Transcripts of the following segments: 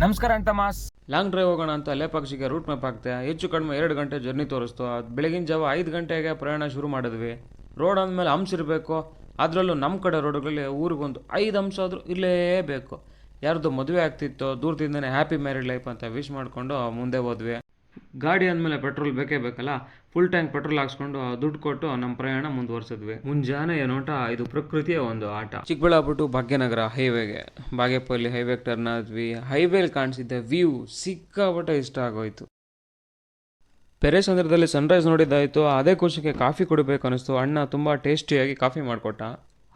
ನಮಸ್ಕಾರ ಅಂತ mass. Long drive ಹೋಗೋಣ ಅಂತ ಲೇಪಾಕ್ಷಿಗೆ ರೂಟ್ ಮ್ಯಾಪ್ ಹಾಕ್ತೆ. ಹೆಚ್ಚು ಕಡಿಮೆ ಎರಡು ಗಂಟೆ ಜರ್ನಿ ತೋರಿಸ್ತು. ಬೆಳಗಿನ ಜಾವ ಐದು ಗಂಟೆಗೆ ಪ್ರಯಾಣ ಶುರು ಮಾಡಿದ್ವಿ. ರೋಡ್ ಅಂದಮೇಲೆ ಅಂಶ ಇರಬೇಕು. ಅದರಲ್ಲೂ ನಮ್ಮ ಕಡೆ ರೋಡ್ಗಳಲ್ಲಿ ಊರಿಗೊಂದು ಐದು ಅಂಶ ಆದರೂ ಇರಲೇಬೇಕು ಯಾರ್ದು ಮದುವೆ ಆಗ್ತಿತ್ತು, ದೂರದಿಂದನೇ ಹ್ಯಾಪಿ ಮ್ಯಾರಿಡ್ ಲೈಫ್ ಅಂತ ವಿಶ್ ಮಾಡಿಕೊಂಡು ಮುಂದೆ ಹೋದ್ವಿ. ಗಾಡಿ ಅಂದಮೇಲೆ ಪೆಟ್ರೋಲ್ ಬೇಕೇ ಬೇಕಲ್ಲ? ಫುಲ್ ಟ್ಯಾಂಕ್ ಪೆಟ್ರೋಲ್ ಹಾಕ್ಸ್ಕೊಂಡು ದುಡ್ಡು ಕೊಟ್ಟು ನಮ್ಮ ಪ್ರಯಾಣ ಮುಂದುವರ್ಸಿದ್ವಿ. ಮುಂಜಾನೆ ಏನೋಟ ಇದು ಪ್ರಕೃತಿಯ ಒಂದು ಆಟ. ಚಿಕ್ಕಬಳ್ಳಾಪುರ ಭಾಗ್ಯನಗರ ಹೈವೇಗೆ ಬಾಗೇಪಲ್ಲಿ ಹೈವೇಗೆ ಟರ್ನ್ ಆದ್ವಿ. ಹೈವೇಲಿ ಕಾಣಿಸಿದ್ದ ವ್ಯೂ ಸಿಕ್ಕಾಪಟ್ಟೆ ಇಷ್ಟ ಆಗೋಯ್ತು. ಪೆರೇಸಂದ್ರದಲ್ಲಿ ಸನ್ರೈಸ್ ನೋಡಿದ್ದಾಯಿತು. ಅದೇ ಖುಷಿಗೆ ಕಾಫಿ ಕುಡಿಬೇಕು ಅನಿಸ್ತು ಅಣ್ಣ ತುಂಬ ಟೇಸ್ಟಿಯಾಗಿ ಕಾಫಿ ಮಾಡಿಕೊಟ್ಟ.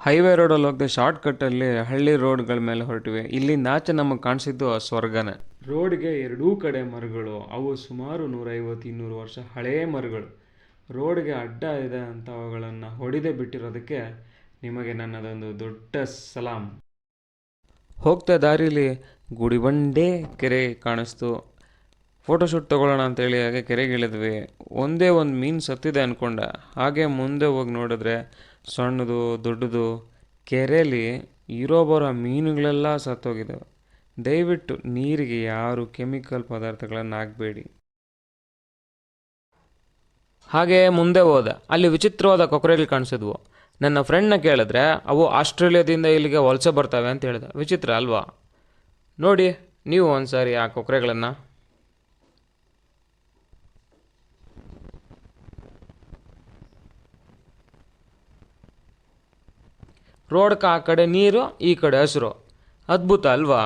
ಹೈವೇ ರೋಡಲ್ಲಿ ಹೋಗದೆ ಶಾರ್ಟ್ ಕಟ್ಟಲ್ಲಿ ಹಳ್ಳಿ ರೋಡ್ಗಳ ಮೇಲೆ ಹೊರಟಿವೆ. ಇಲ್ಲಿ ಆಚೆ ನಮಗೆ ಕಾಣಿಸಿದ್ದು ಸ್ವರ್ಗನೇ. ರೋಡ್ಗೆ ಎರಡೂ ಕಡೆ ಮರಗಳು, ಅವು ಸುಮಾರು ನೂರೈವತ್ತು, ಇನ್ನೂರು ವರ್ಷ ಹಳೇ ಮರಗಳು. ರೋಡ್ಗೆ ಅಡ್ಡ ಇದೆ ಅಂತ ಅವುಗಳನ್ನು ಹೊಡೆದೇ ಬಿಟ್ಟಿರೋದಕ್ಕೆ ನಿಮಗೆ ನನ್ನದೊಂದು ದೊಡ್ಡ ಸಲಾಂ. ಹೋಗ್ತಾ ದಾರಿಲಿ ಗುಡಿಬಂಡೆ ಕೆರೆ ಕಾಣಿಸ್ತು. ಫೋಟೋಶೂಟ್ ತೊಗೊಳ್ಳೋಣ ಅಂತೇಳಿ ಹಾಗೆ ಕೆರೆಗಿಳಿದ್ವಿ ಒಂದೇ ಒಂದು ಮೀನು ಸತ್ತಿದೆ ಅಂದ್ಕೊಂಡ ಹಾಗೆ ಮುಂದೆ ಹೋಗಿ ನೋಡಿದ್ರೆ ಸಣ್ಣದು, ದೊಡ್ಡದು ಕೆರೆಯಲ್ಲಿ ಇರೋ ಬರೋ ಮೀನುಗಳೆಲ್ಲ ಸತ್ತೋಗಿದ್ದಾವೆ. ದಯವಿಟ್ಟು ನೀರಿಗೆ ಯಾರು ಕೆಮಿಕಲ್ ಪದಾರ್ಥಗಳನ್ನು ಹಾಕಬೇಡಿ. ಹಾಗೆ ಮುಂದೆ ಹೋದ. ಅಲ್ಲಿ ವಿಚಿತ್ರವಾದ ಕೊಕ್ರೆಗಳು ಕಾಣಿಸಿದ್ವು. ನನ್ನ ಫ್ರೆಂಡ್ನ ಕೇಳಿದ್ರೆ, ಅವು ಆಸ್ಟ್ರೇಲಿಯಾದಿಂದ ಇಲ್ಲಿಗೆ ವಲಸೆ ಬರ್ತವೆ ಅಂತ ಹೇಳಿದೆ. ವಿಚಿತ್ರ ಅಲ್ವಾ? ನೋಡಿ, ನೀವು ಒಂದ್ಸಾರಿ ಆ ಕೊಕ್ರೆಗಳನ್ನು. ರೋಡ್ಕ ಆ ಕಡೆ ನೀರು, ಈ ಕಡೆ ಹಸಿರು. ಅದ್ಭುತ ಅಲ್ವಾ?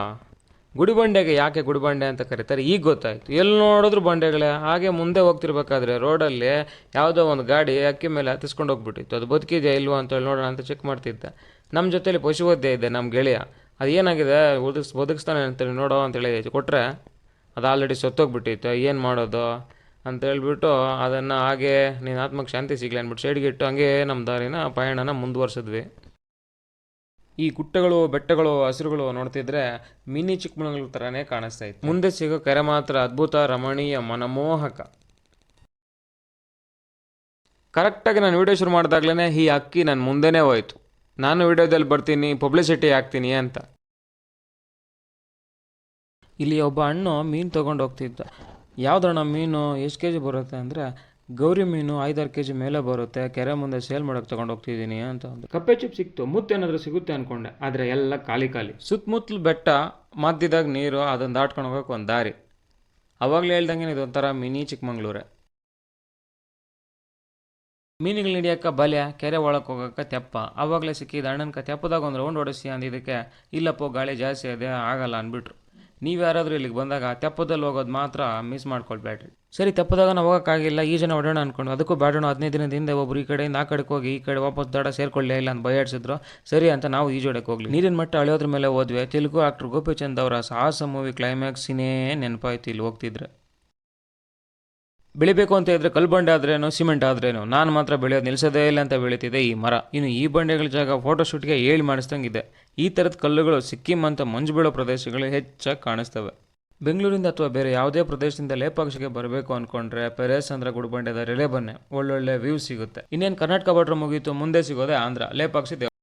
ಗುಡಿಬಂಡೆಗೆ ಯಾಕೆ ಗುಡಿಬಂಡೆ ಅಂತ ಕರೀತಾರೆ? ಈಗ ಗೊತ್ತಾಯಿತು. ಎಲ್ಲಿ ನೋಡಿದ್ರು ಬಂಡೆಗಳೇ. ಹಾಗೆ ಮುಂದೆ ಹೋಗ್ತಿರ್ಬೇಕಾದ್ರೆ ರೋಡಲ್ಲಿ ಯಾವುದೋ ಒಂದು ಗಾಡಿ ಅಕ್ಕಿ ಮೇಲೆ ಹತ್ತಿಸ್ಕೊಂಡು ಹೋಗ್ಬಿಟ್ಟಿತ್ತು. ಅದು ಬದುಕಿದೆಯಾ ಇಲ್ವೋ ಅಂತ ಹೇಳಿ ನೋಡೋಣ ಅಂತ ಚೆಕ್ ಮಾಡ್ತಿದ್ದೆ. ನಮ್ಮ ಜೊತೇಲಿ ಪಶುವೈದ್ಯ ಇದೆ ನಮ್ಮ ಗೆಳೆಯ. ಅದು ಏನಾಗಿದೆ? ಒದಗಿಸ್ ಬದುಕಿಸ್ತಾನೆ ಅಂತೇಳಿ ನೋಡೋ ಅಂತೇಳಿ ಕೊಟ್ಟರೆ ಅದು ಆಲ್ರೆಡಿ ಸತ್ತೋಗ್ಬಿಟ್ಟಿತ್ತು. ಏನು ಮಾಡೋದು? ಅಂತ ಹೇಳ್ಬಿಟ್ಟು ಅದನ್ನು ಹಾಗೆ ನೀನು ಆತ್ಮಕ್ಕೆ ಶಾಂತಿ ಸಿಗಲಿ ಅಂದ್ಬಿಟ್ಟು ಸೈಡ್ಗೆ ಇಟ್ಟು ಹಂಗೆ ನಮ್ಮ ದಾರಿನ ಪಯಣನ ಮುಂದುವರ್ಸಿದ್ವಿ. ಈ ಗುಟ್ಟಗಳು, ಬೆಟ್ಟಗಳು, ಹಸಿರುಗಳು ನೋಡ್ತಿದ್ರೆ ಮಿನಿ ಚಿಕ್ಕಮಗಳೂರು ಥರನೇ ಕಾಣಿಸ್ತಾ ಇತ್ತು. ಮುಂದೆ ಸಿಗೋ ಕರೆ ಮಾತ್ರ ಅದ್ಭುತ, ರಮಣೀಯ, ಮನಮೋಹಕ. ಕರೆಕ್ಟಾಗಿ ನಾನು ವಿಡಿಯೋ ಶುರು ಮಾಡಿದಾಗ್ಲೇ ಈ ಅಕ್ಕಿ ನನ್ನ ಮುಂದೆನೇ ಹೋಯ್ತು. ನಾನು ವಿಡಿಯೋದಲ್ಲಿ ಬರ್ತೀನಿ ಪಬ್ಲಿಸಿಟಿ ಹಾಕ್ತೀನಿ ಅಂತ. ಇಲ್ಲಿ ಒಬ್ಬ ಅಣ್ಣ ಮೀನು ತೊಗೊಂಡು ಹೋಗ್ತಿದ್ದ. ಯಾವ್ದಣ್ಣ ಮೀನು, ಎಷ್ಟು ಕೆ ಜಿ ಬರುತ್ತೆ ಅಂದರೆ ಗೌರಿ ಮೀನು ಐದಾರು ಕೆ ಜಿ ಮೇಲೆ ಬರುತ್ತೆ ಕೆರೆ ಮುಂದೆ ಸೇಲ್ ಮಾಡೋಕೆ ತಗೊಂಡು ಹೋಗ್ತಿದ್ದೀನಿ ಅಂತ ಅಂದ ಕಪ್ಪೆ ಚಿಪ್ ಸಿಕ್ತು ಮುತ್ತೇನಾದರೂ ಸಿಗುತ್ತೆ ಅನ್ಕೊಂಡೆ ಆದರೆ ಎಲ್ಲ ಖಾಲಿ ಖಾಲಿ. ಸುತ್ತಮುತ್ತಲು ಬೆಟ್ಟ ಮಧ್ಯದಾಗ ನೀರು ಅದನ್ನು ದಾಟ್ಕೊಂಡು ಹೋಗೋಕೆ ಒಂದು ದಾರಿ. ಅವಾಗಲೇ ಹೇಳ್ದಂಗೆ ಇದೊಂಥರ ಮಿನಿ ಚಿಕ್ಕಮಂಗ್ಳೂರೇ. ಮೀನುಗಳು ಹಿಡಿಯೋಕೆ ಬಲೆ ಕೆರೆ ಒಳಗೆ ಹೋಗೋಕೆ ತೆಪ್ಪ. ಆವಾಗಲೇ ಸಿಕ್ಕಿದ ಅಣ್ಣನ ತೆಪ್ಪದಾಗ ಒಂದು ರೌಂಡ್ ಹೊಡೆಸಿ ಅಂದಿದ್ದಕ್ಕೆ ಇಲ್ಲಪ್ಪೋ ಗಾಳಿ ಜಾಸ್ತಿ ಇದೆ ಆಗಲ್ಲ ಅಂದ್ಬಿಟ್ರು. ನೀವು ಯಾರಾದರೂ ಇಲ್ಲಿಗೆ ಬಂದಾಗ ತೆಪ್ಪದಲ್ಲಿ ಹೋಗೋದು ಮಾತ್ರ ಮಿಸ್ ಮಾಡ್ಕೊಳ್ಬೇಡ್ರಿ. ಸರಿ, ತೆಪ್ಪದಾಗ ನಾವು ಹೋಗೋಕ್ಕಾಗಿಲ್ಲ, ಈ ಜನ ಹೊಡೋಣ ಅನ್ಕೊಂಡು, ಅದಕ್ಕೂ ಬೇಡೋಣ ಹದಿನೈದು ದಿನದ ಹಿಂದೆ ಒಬ್ರು ಈ ಕಡೆಯಿಂದ ಆ ಕಡೆಗೆ ಹೋಗಿ ಈ ಕಡೆ ವಾಪಸ್ ದಡ ಸೇರ್ಕೊಳ್ಳೇ ಇಲ್ಲ ಅಂತ ಬಯಾಡ್ಸಿದ್ರು ಸರಿ ಅಂತ ನಾವು ಈಜೋಡಕ್ಕೆ ಹೋಗ್ಲಿ. ನೀರಿನ ಮಟ್ಟ ಅಳೆಯೋದ್ರ ಮೇಲೆ ಹೋದ್ವಿ. ತೆಲುಗು ಆಕ್ಟರ್ ಗೋಪಿಚಂದ್ ಅವರ ಸಾಹಸ ಮೂವಿ ಕ್ಲೈಮ್ಯಾಕ್ಸಿನೇ ನೆನಪಾಯ್ತು ಇಲ್ಲಿ ಹೋಗ್ತಿದ್ರೆ. ಬೆಳಿಬೇಕು ಅಂತ ಇದ್ರೆ ಕಲ್ಲು ಬಂಡೆ ಆದ್ರೇನು, ಸಿಮೆಂಟ್ ಆದ್ರೇನು? ನಾನು ಮಾತ್ರ ಬೆಳೆಯೋದು ನಿಲ್ಸೋದೇ ಇಲ್ಲ ಅಂತ ಬೆಳೀತಿದೆ ಈ ಮರ. ಇನ್ನು ಈ ಬಂಡೆಗಳ ಜಾಗ ಫೋಟೋಶೂಟ್ಗೆ ಹೇಳಿ ಮಾಡಿಸ್ದಂಗಿದೆ. ಈ ಥರದ ಕಲ್ಲುಗಳು ಸಿಕ್ಕಿಂ ಅಂತ ಮಂಜು ಬೀಳೋ ಪ್ರದೇಶಗಳು ಹೆಚ್ಚಾಗಿ ಕಾಣಿಸ್ತವೆ. ಬೆಂಗಳೂರಿಂದ ಅಥವಾ ಬೇರೆ ಯಾವುದೇ ಪ್ರದೇಶದಿಂದ ಲೇಪಾಕ್ಷಿಗೆ ಬರಬೇಕು ಅಂದ್ಕೊಂಡ್ರೆ ಪೆರೇಸ್ ಅಂದ್ರೆ ಗುಡ್ಬಂಡೆದ ರೆಲೆ ಬನ್ನೆ. ಒಳ್ಳೊಳ್ಳೆ ವ್ಯೂ ಸಿಗುತ್ತೆ. ಇನ್ನೇನು ಕರ್ನಾಟಕ ಬಾರ್ಡ್ರ್ ಮುಗೀತು, ಮುಂದೆ ಸಿಗೋದೇ ಆಂಧ್ರ. ಲೇಪಾಕ್ಷಿ